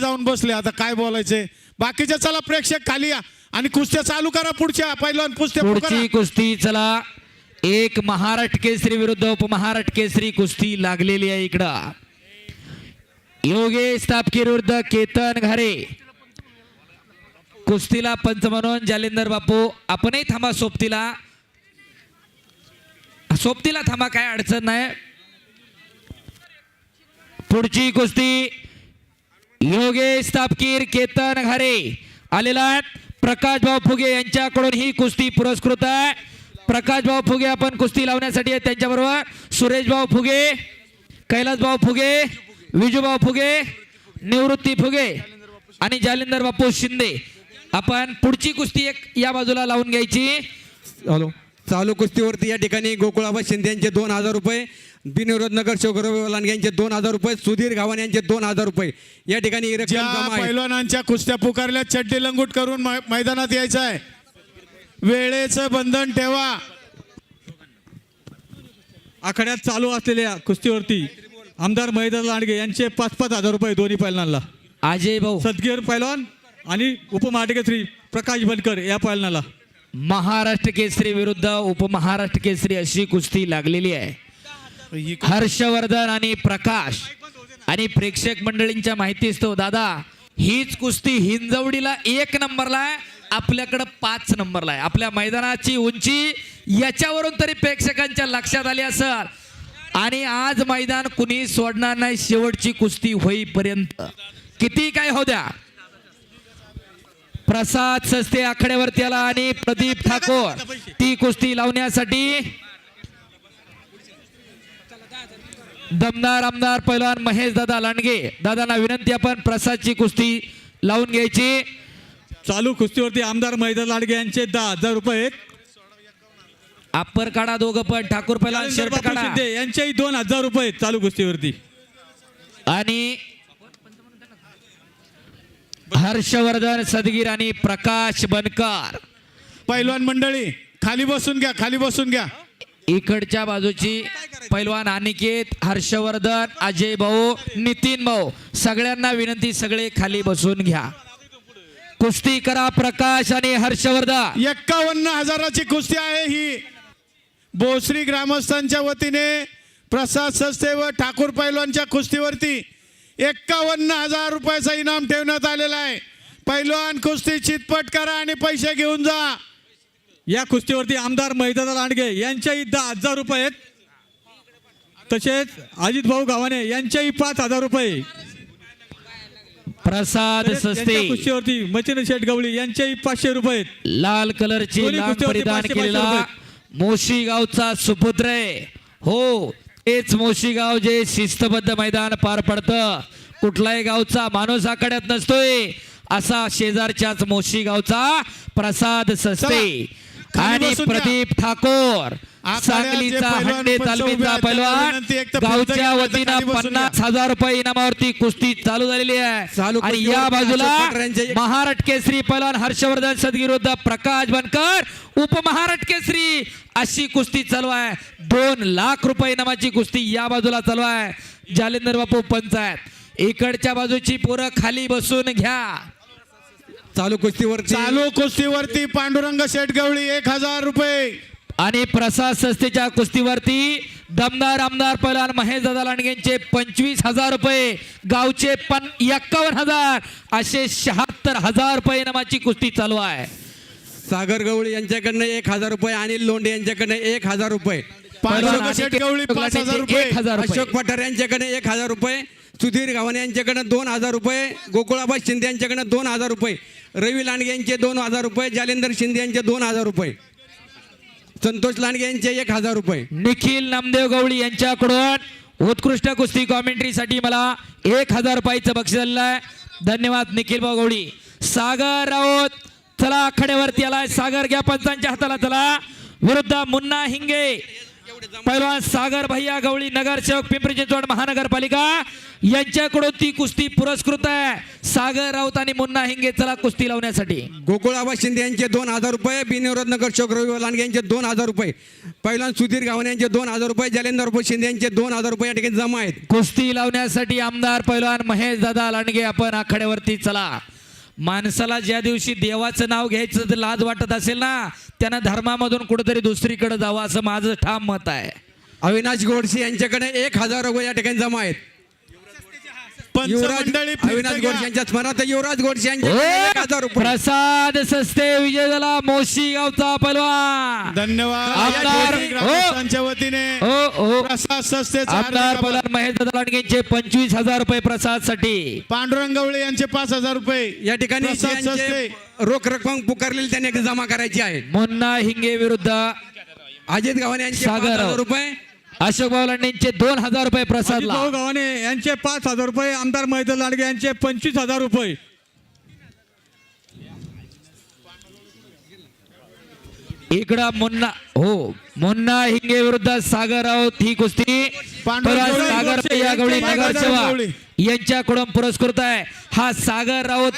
जाऊन बसले. आता काय बोलायचंय बाकीचे चला प्रेक्षक खाली या. आणि कुस्त्या चालू करा पुढच्या. पहिलवान कुस्त्या. पुढची कुस्ती चला. एक महाराष्ट्र केसरी विरुद्ध उपमहाराष्ट्र केसरी कुस्ती लागलेली आहे इकडं. योगेश तापकीर विरुद्ध केतन घारे. कुस्तीला पंच म्हणून जालिंदर बापू. आपणही थांबा सोबतीला. सोबतीला थांबा काय अडचण नाही. पुढची कुस्ती. योगेश तापकीर केतन घारे आलेला आहेत. फुगे यांच्याकडून ही कुस्ती पुरस्कृत आहे. प्रकाशभाऊ फुगे आपण कुस्ती लावण्यासाठी आहे त्यांच्याबरोबर. सुरेशभाऊ फुगे कैलासभाऊ फुगे विजूभाऊ फुगे निवृत्ती फुगे आणि जालिंदर बापू शिंदे. आपण पुढची कुस्ती एक या बाजूला लावून घ्यायची. हॅलो. चालू कुस्तीवरती या ठिकाणी गोकुळाबा शिंदे यांचे दोन हजार रुपये बिनविरोध नगर लांडगे यांचे दोन हजार रुपये सुधीर गावान यांचे दोन हजार रुपये. या ठिकाणी ही रक्कम ज्या जमा आहे. पैलवानांच्या कुस्त्या पुकारल्या चड्डी लंगूट करून मै- मैदानात यायचं आहे. वेळेचं बंधन ठेवा. आखाड्यात चालू असलेल्या कुस्तीवरती आमदार महेंद्र लांडगे यांचे पाच पाच हजार रुपये दोन्ही पैलवानाला अजय भाऊ. सदगीर पैलवान आणि उपमहाराष्ट्र प्रकाश बनकर या पैलवानाला महाराष्ट्र केसरी विरुद्ध उपमहाराष्ट्र केसरी अशी कुस्ती लागलेली आहे. हर्षवर्धन आणि प्रकाश आणि प्रेक्षक मंडळींच्या माहितीस्तव दादा हीच कुस्ती हिंजवडीला एक नंबरला आहे आपल्याकडं पाच नंबरला आहे. आपल्या मैदानाची उंची याच्यावरून तरी प्रेक्षकांच्या लक्षात आली असेल. आणि आज मैदान कुणी सोडणार नाही शेवटची कुस्ती होईपर्यंत. किती काय हो द्या. प्रसाद सस्ते आखाड्यावरती आला आणि प्रदीप ठाकोर. ती कुस्ती लावण्यासाठी दमदार आमदार पैलवान महेश दादा लांडगे. दादांना विनंती आपण प्रसादची कुस्ती लावून घ्यायची. चालू कुस्तीवरती आमदार महेंद्र लांडगे यांचे दहा हजार रुपये अप्पर काढा दोघं पण ठाकूर पैलवान जालिंदर शर्ट काढा. शिंदे यांचेही दोन हजार रुपये चालू कुस्तीवरती. आणि हर्षवर्धन सदगीर आणि प्रकाश बनकर. पैलवान मंडळी खाली बसून घ्या खाली बसून घ्या. इकडच्या बाजूची पैलवान अनिकेत हर्षवर्धन अजय भाऊ नितीन भाऊ सगळ्यांना विनंती सगळे खाली बसून घ्या. कुस्ती करा प्रकाश आणि हर्षवर्धन. एक्कावन्न हजाराची कुस्ती आहे ही. बोसरी ग्रामस्थांच्या वतीने प्रसाद सस्ते व ठाकूर पैलवानच्या कुस्तीवरती एक्कावन्न हजार रुपयाचा इनाम ठेवण्यात आलेला आहे. पैलवान कुस्ती चितपट करा आणि पैसे घेऊन जा. या कुस्तीवरती आमदार महेंद्र लांडगे यांच्याही दहा हजार रुपये आहेत. तसेच अजित भाऊ गावाने यांच्याही पाच हजार रुपये. प्रसाद सस्ते. कुस्तीवरती मचिन शेठ गवळी यांच्याही पाचशे रुपये. लाल कलरची परिधान केलेला. मोशी गावचा सुपुत्र आहे. हो तेच मोशी गाव जे शिस्तबद्ध मैदान पार पडतं. कुठलाही गावचा माणूस आखाड्यात नसतोय. असा शेजारच्याच मोशी गावचा प्रसाद सस्ते. आणि. प्रदीप ठाकोर. सांगलीचा पैलवान हंडे पंच तालमीचा आहेत, गावच्या वतीनं. पन्नास हजार रुपये इनामावरती कुस्ती चालू झालेली आहे. आणि या बाजूला महाराष्ट्र केसरी पैलवान हर्षवर्धन सदगिरुद्ध प्रकाश बनकर उपमहाराष्ट्र केसरी अशी कुस्ती चालू आहे. दोन लाख रुपये इनामाची कुस्ती या बाजूला चालू आहे. जालिंदर बापू पंचायत इकडच्या बाजूची पोरं खाली बसून घ्या. चालू कुस्तीवरती. चालू कुस्तीवरती पांडुरंग शेठ गवळी एक हजार रुपये. आणि प्रसाद संस्थेच्या कुस्तीवरती दमदार आमदार पैलवान महेश दादा लांडगेंचे पंचवीस हजार रुपये गावचे पन एक्कावन्न हजार असे शहात्तर हजार रुपये इनामाची कुस्ती चालू आहे. सागर गवळी यांच्याकडनं एक हजार रुपये अनिल लोंढे यांच्याकडनं एक हजार रुपये. पैलवान गवळी पाच हजार रुपये एक हजार रुपये. अशोक पठार यांच्याकडे एक हजार रुपये सुधीर गावाने यांच्याकडनं दोन हजार रुपये गोकुळाबा शिंदे यांच्याकडनं दोन हजार रुपये रवी लांडगे यांचे दोन हजार रुपये जालिंदर शिंदे यांचे दोन हजार रुपये. संतोष लांडगे यांचे एक हजार रुपये. निखिल नामदेव गवळी यांच्याकडून उत्कृष्ट कुस्ती कॉमेंट्रीसाठी मला एक हजार रुपयाचं बक्षीस आलेलं आहे. धन्यवाद निखिल भाऊ गवळी. सागर राऊत चला आखाड्यावरती आलाय. सागर घ्या पंचांच्या हाताला चला. विरुद्ध मुन्ना हिंगे. पैलवान सागर भैया गवळी नगरसेवक पिंपरी चिंचवड महानगरपालिका यांच्याकडून ती कुस्ती पुरस्कृत आहे. सागर राऊत आणि मुन्ना हिंगे चला कुस्ती लावण्यासाठी. गोकुळाबा शिंदे यांचे दोन हजार रुपये बिनविरोध नगर शोक रवी लांडगे यांचे दोन हजार रुपये पहिलवान सुधीर गावणे यांचे दोन हजार रुपये जालेंदर शिंदे यांचे दोन हजार रुपये या ठिकाणी जमा आहेत. कुस्ती लावण्यासाठी आमदार पैलवान महेश दादा लांडगे आपण आखाड्यावरती चला. माणसाला ज्या दिवशी देवाचं नाव घ्यायचं तर लाज वाटत असेल ना त्यांना धर्मामधून कुठेतरी दुसरीकडे जावं असं माझं ठाम मत आहे. अविनाश गोडसे यांच्याकडे एक हजार रुपये या ठिकाणी जमा आहेत. युवराज अविनाश गोडसे. यांच्या स्मरणार्थ युवराज गोडसे प्रसाद सस्ते विजय झाला मोशी गावचा पैलवान. धन्यवाद. ग्रामस्थांच्या वतीने हो हो. आमदार. पैलवान महेश दादा लांडगेंचे पंचवीस हजार रुपये प्रसादसाठी पांडुरंग गवळे यांचे पाच हजार रुपये. या ठिकाणी रोख रक्कम पुकारलेली त्यांनी जमा करायची आहे. मुन्ना हिंगे विरुद्ध अजित गावाने यांचे पाच सागर हजार रुपये. अशोक बाबू लांडेंचे दोन हजार रुपये प्रसादला भाऊ गावाने यांचे पाच हजार रुपये आमदार मैदान लांडगे यांचे पंचवीस हजार रुपये. इकडं मुन्ना हो मुन्ना हिंगे विरुद्ध सागर राऊत ही कुस्ती. सागर गवळी नगरसेवा. यांच्याकडून पुरस्कृत आहे. हा सागर राऊत